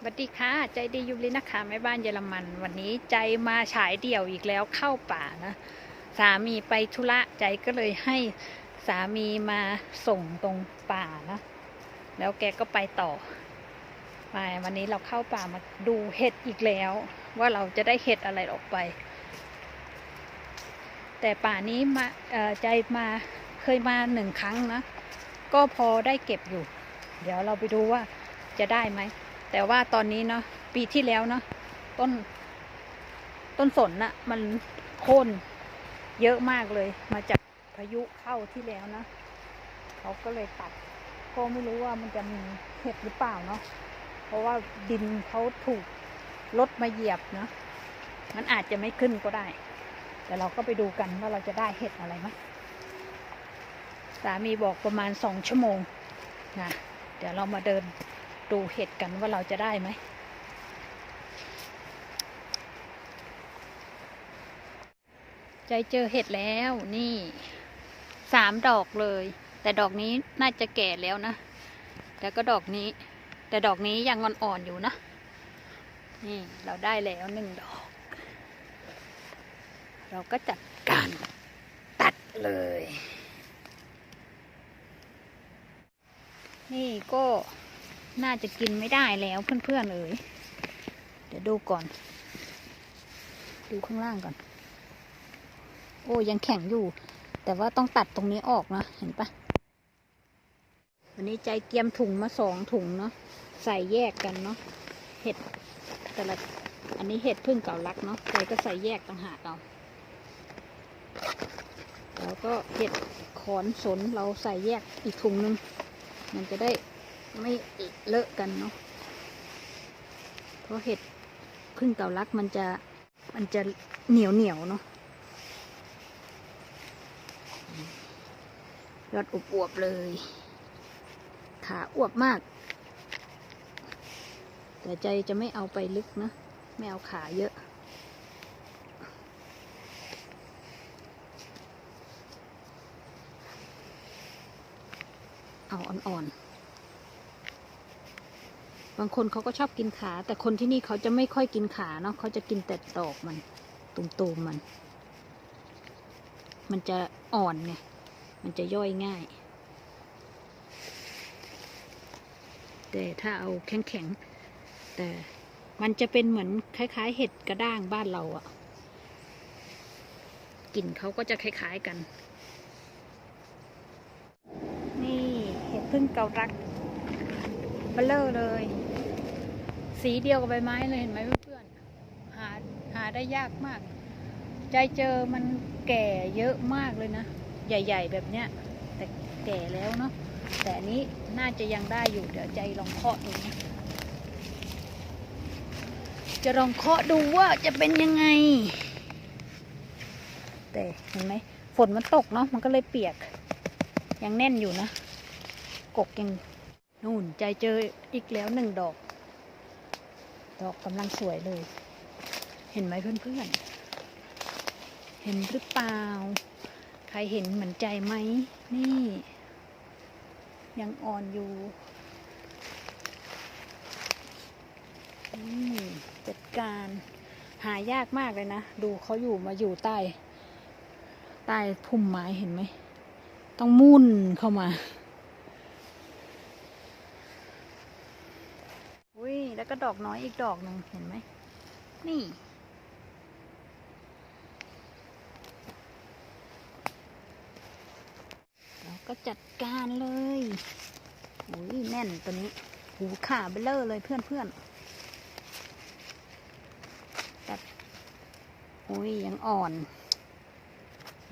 สวัสดีค่ะ ใจดียูรินะคะแม่บ้านเยอรมัน วันนี้ใจมาฉายเดี่ยวอีกแล้วเข้าป่านะ สามีไปธุระใจก็เลยให้สามีมาส่งตรงป่านะ แล้วแกก็ไปต่อไปวันนี้เราเข้าป่ามาดูเห็ดอีกแล้ว ว่าเราจะได้เห็ดอะไรออกไป แต่ป่านี้มาใจมาเคยมาหนึ่งครั้งนะ ก็พอได้เก็บอยู่ เดี๋ยวเราไปดูว่าจะได้ไหม แต่ว่าตอนนี้เนาะปีที่แล้วเนาะต้น ต้นสนน่ะ มันโค่นเยอะมากเลย มาจากพายุเข้าที่แล้วนะเขาก็เลยตัดก็ไม่รู้ว่ามันจะมีเห็ดหรือเปล่าเนาะเพราะว่าดินเขาถูกรถมาเหยียบเนาะมันอาจจะไม่ขึ้นก็ได้ แต่เราก็ไปดูกันว่าเราจะได้เห็ดอะไรไหมสามีบอกประมาณสองชั่วโมงนะเดี๋ยวเรามาเดิน ดูเห็ดกันว่าเราจะได้ไหม ใจเจอเห็ดแล้วนี่สามดอกเลย แต่ดอกนี้น่าจะแก่แล้วนะ แล้วก็ดอกนี้ แต่ดอกนี้ยังอ่อนๆอยู่นะ นี่เราได้แล้วหนึ่งดอก เราก็จัดการตัดเลย นี่ก็ น่าจะกินไม่ได้แล้วเพื่อนๆเอ๋ยเดี๋ยวดูก่อน ดูข้างล่างก่อน โอ้ยังแข็งอยู่ แต่ว่าต้องตัดตรงนี้ออกนะเห็นปะวันนี้ใจเตรียมถุงมาสองถุงเนาะใส่แยกกันเนาะเห็ดแต่ละอันนี้เห็ดพึ่งเก่าลักเนาะใจก็ใส่แยกต่างหากเอาแล้วก็เห็ดขอนสนเราใส่แยกอีกถุงนึง มันจะได้ ไม่เลอะกันเนาะเพราะเห็ดพึ่งเก่าลักมันจะมันจะเหนียวเหนียวเนาะยอดอวบๆเลย ขาอวบมาก แต่ใจจะไม่เอาไปลึกนะ ไม่เอาขาเยอะเอาอ่อนๆ บางคนเขาก็ชอบกินขา แต่คนที่นี่เขาจะไม่ค่อยกินขาเนาะเขาจะกินแต่ดอกมันตุ่มๆมัน มันจะอ่อนไงมันจะย่อยง่าย แต่ถ้าเอาแข็งๆแต่มันจะเป็นเหมือนคล้าย ๆ เห็ดกระด้างบ้านเราอะกลิ่นเขาก็จะคล้าย ๆกัน นี่เห็ดพึ่งเกาลักเบลเลอร์เลย สีเดียวกับใบไม้เลยเห็นไหมเพื่อนๆหาหาได้ยากมาก ใจเจอมันแก่เยอะมากเลยนะ ใหญ่ ๆ แบบเนี้ย แต่แก่แล้วเนาะแต่อันนี้น่าจะยังได้อยู่เดี๋ยวใจลองเคาะดูนะจะลองเคาะดูว่าจะเป็นยังไง แต่เห็นไหมฝนมันตกเนาะมันก็เลยเปียก ยังแน่นอยู่นะ กกยังนู่นใจเจออีกแล้วหนึ่งดอก ดอกกำลังสวยเลย เห็นไหมเพื่อนๆ เห็นหรือเปล่า ใครเห็นเหมือนใจไหม นี่ ยังอ่อนอยู่นี่จัดการหายากมากเลยนะ ดูเขาอยู่มาอยู่ใต้ ใต้พุ่มไม้เห็นไหม ต้องมุ่นเข้ามา อุ้ย แล้วก็ดอกน้อยอีกดอกหนึ่งเห็นไหม นี่ เราก็จัดการเลยโอ้ยแน่นตัวนี้ หูขาเบลเลอร์เลยเพื่อนเพื่อนๆตัดโอ้ยยังอ่อน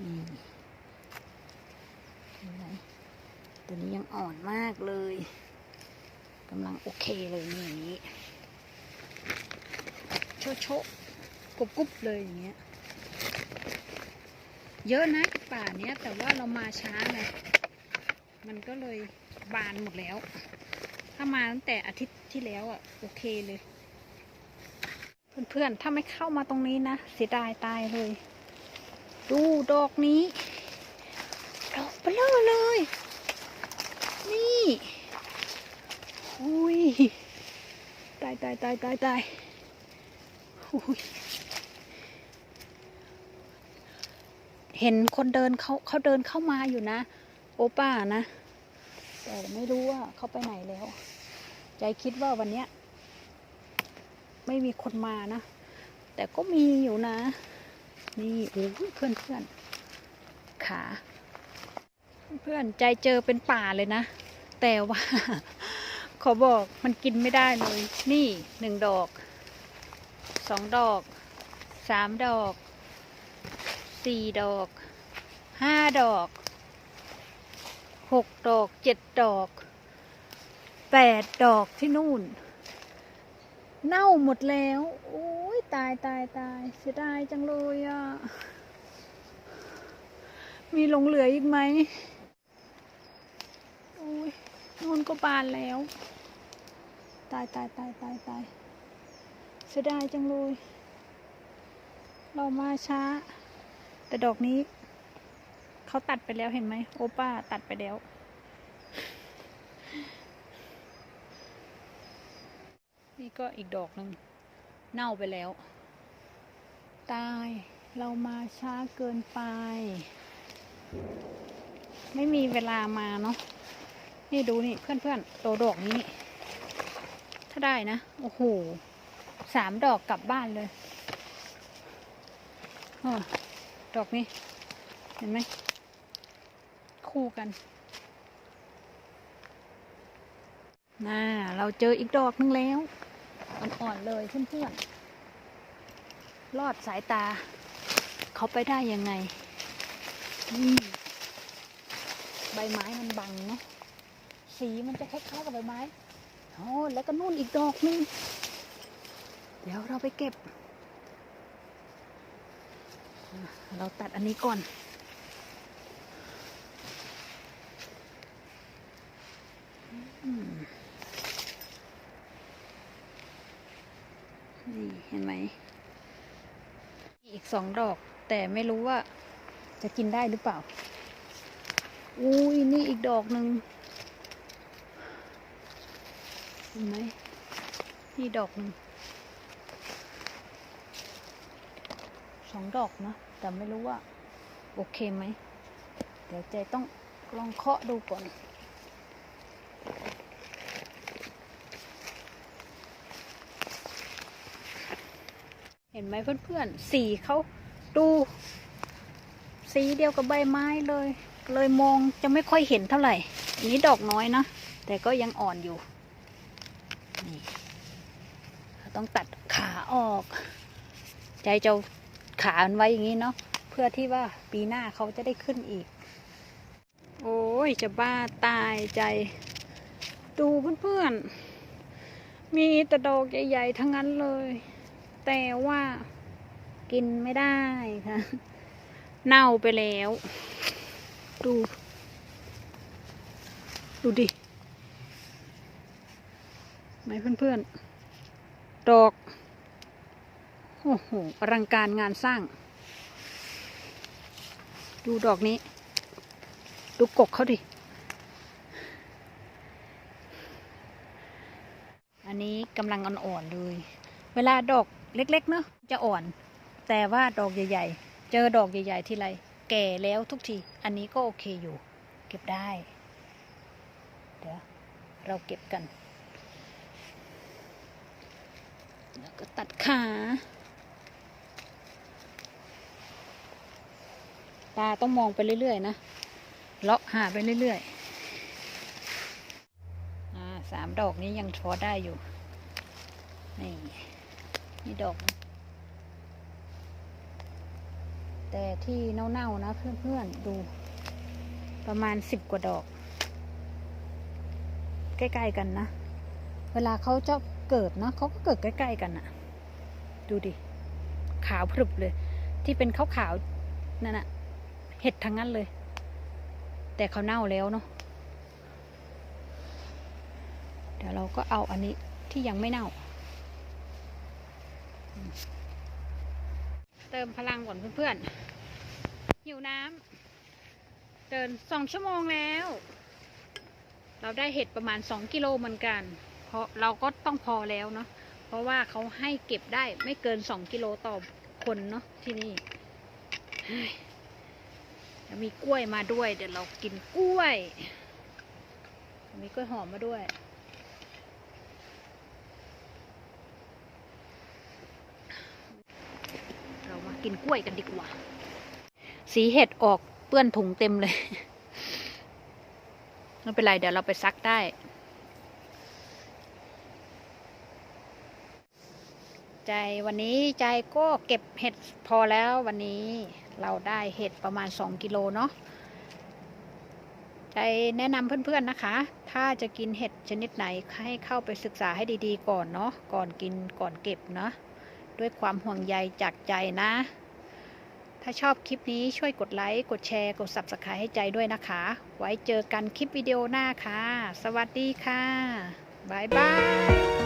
นี่เห็นไหมตัวนี้ยังอ่อนมากเลย กำลังโอเคเลยนี่อย่างนี้ โชะโชะกรุบกรุบเลยอย่างเงี้ย เยอะนะป่าเนี้ย แต่ว่าเรามาช้าไงมันก็เลยบานหมดแล้ว ถ้ามาตั้งแต่อาทิตย์ที่แล้วอะโอเคเลย เพื่อนๆ ถ้าไม่เข้ามาตรงนี้นะเสียดายตายเลย ดูดอกนี้ ดอกเบลอเลย นี่ อุ้ยได้ายตายตายตายตายโอ้ยเห็นคนเดินเขาเขาเดินเข้ามาอยู่นะ โอป้านะ แต่ไม่รู้ว่าเขาไปไหนแล้ว ใจคิดว่าวันเนี้ย ไม่มีคนมานะ แต่ก็มีอยู่นะ นี่โอ้ยเพื่อนเพื่อนขา เพื่อนใจเจอเป็นป่าเลยนะ แต่ว่า ขอบอกมันกินไม่ได้เลย นี่หนึ่งดอกสองดอกสามดอกสี่ดอกห้าดอกหกดอกเจ็ดดอกแปดดอกที่นู่น เน่าหมดแล้วโอ้ยตายตายตายเสียดายจังเลยอะมีหลงเหลืออีกไหมโอ้ยนู่นก็บานแล้ว ตายตายตายตายตายเสียดายจังเลย เรามาช้า แต่ดอกนี้ เขาตัดไปแล้วเห็นไหม โอป้าตัดไปแล้ว นี่ก็อีกดอกหนึ่งเน่าไปแล้ว ตายเรามาช้าเกินไป ไม่มีเวลามาเนาะนี่ดูนี่เพื่อนๆโตดอกนี้ ถ้าได้นะ โอ้โหสามดอกกลับบ้านเลยอดอกนี้ เห็นไหม คู่กันน่าเราเจออีกดอกนึงแล้วอ่อนๆเลยเพื่อนๆรอดสายตา เขาไปได้ยังไงนี่ใบไม้มันบังเนาะสีมันจะคล้ายๆกับใบไม้ โอ้แล้วก็นู่นอีกดอกนึง เดี๋ยวเราไปเก็บ เราตัดอันนี้ก่อน นี่เห็นไหม อีกสองดอก แต่ไม่รู้ว่าจะกินได้หรือเปล่า อุ้ยนี่อีกดอกหนึ่ง เห็นไหมนี่ดอกหนึ่งสองดอกนะ แต่ไม่รู้ว่า โอเคไหม เดี๋ยวเจต้องลองเคาะดูก่อน เห็นไหมเพื่อนๆ สีเขาดู สีเดียวกับใบไม้เลย เลยมองจะไม่ค่อยเห็นเท่าไหร่ อันนี้ดอกน้อยนะ แต่ก็ยังอ่อนอยู่ นี่เราต้องตัดขาออก ใจจะเอาขามันไว้อย่างนี้เนาะเพื่อที่ว่าปีหน้าเขาจะได้ขึ้นอีก โอ้ยจะบ้าตายใจ ดูเพื่อนๆ มีแต่ดอกใหญ่ๆ ทั้งนั้นเลย แต่ว่ากินไม่ได้ค่ะ เน่าไปแล้ว ดู ดูดิ ไหมเพื่อนๆ ดอก โอ้โหอลังการงานสร้าง ดูดอกนี้ ดูกกเขาดิ อันนี้กำลังอ่อนๆเลย เวลาดอกเล็กๆ เนอะจะอ่อน แต่ว่าดอกใหญ่ๆ เจอดอกใหญ่ๆ ทีไร แก่แล้วทุกที อันนี้ก็โอเคอยู่ เก็บได้ เดี๋ยว เราเก็บกัน แล้วก็ตัดขาตาต้องมองไปเรื่อยๆนะเลาะหาไปเรื่อยๆอ่าสามดอกนี้ยังพอได้อยู่ นี่ นี่ดอก แต่ที่เน่าๆนะเพื่อนๆ ดู ประมาณสิบกว่าดอก ใกล้ๆกันนะ เวลาเขาจะ เกิดนะเขาก็เกิดใกล้ ๆ กันอะดูดิ ขาวพรึบเลย ที่เป็นขาวๆนั่นอะเห็ดทั้งนั้นเลย แต่เขาเน่าแล้วเนาะเดี๋ยวเราก็เอาอันนี้ที่ยังไม่เน่า เติมพลังก่อนเพื่อนๆหิวน้ำเดินสองชั่วโมงแล้ว เราได้เห็ดประมาณสองกิโลเหมือนกัน ราะเราก็ต้องพอแล้วเนาะเพราะว่าเขาให้เก็บได้ไม่เกินสองกิโลต่อคนเนาะที่นี่มีกล้วยมาด้วย เดี๋ยวเรากินกล้วย มีกล้วยหอมมาด้วย เรามากินกล้วยกันดีกว่า สีเห็ดออกเปื้อนถุงเต็มเลย ไม่เป็นไรเดี๋ยวเราไปซักได้ ใจวันนี้ใจก็เก็บเห็ดพอแล้ววันนี้เราได้เห็ดประมาณ 2 กิโลเนาะใจแนะนำเพื่อนๆนะคะ ถ้าจะกินเห็ดชนิดไหนให้เข้าไปศึกษาให้ดีๆก่อนเนาะก่อนกินก่อนเก็บเนาะด้วยความห่วงใยจากใจนะ ถ้าชอบคลิปนี้ช่วยกดไลค์ กดแชร์ กด Subscribe ให้ใจด้วยนะคะ ไว้เจอกันคลิปวิดีโอหน้าค่ะ สวัสดีค่ะ บ๊ายบาย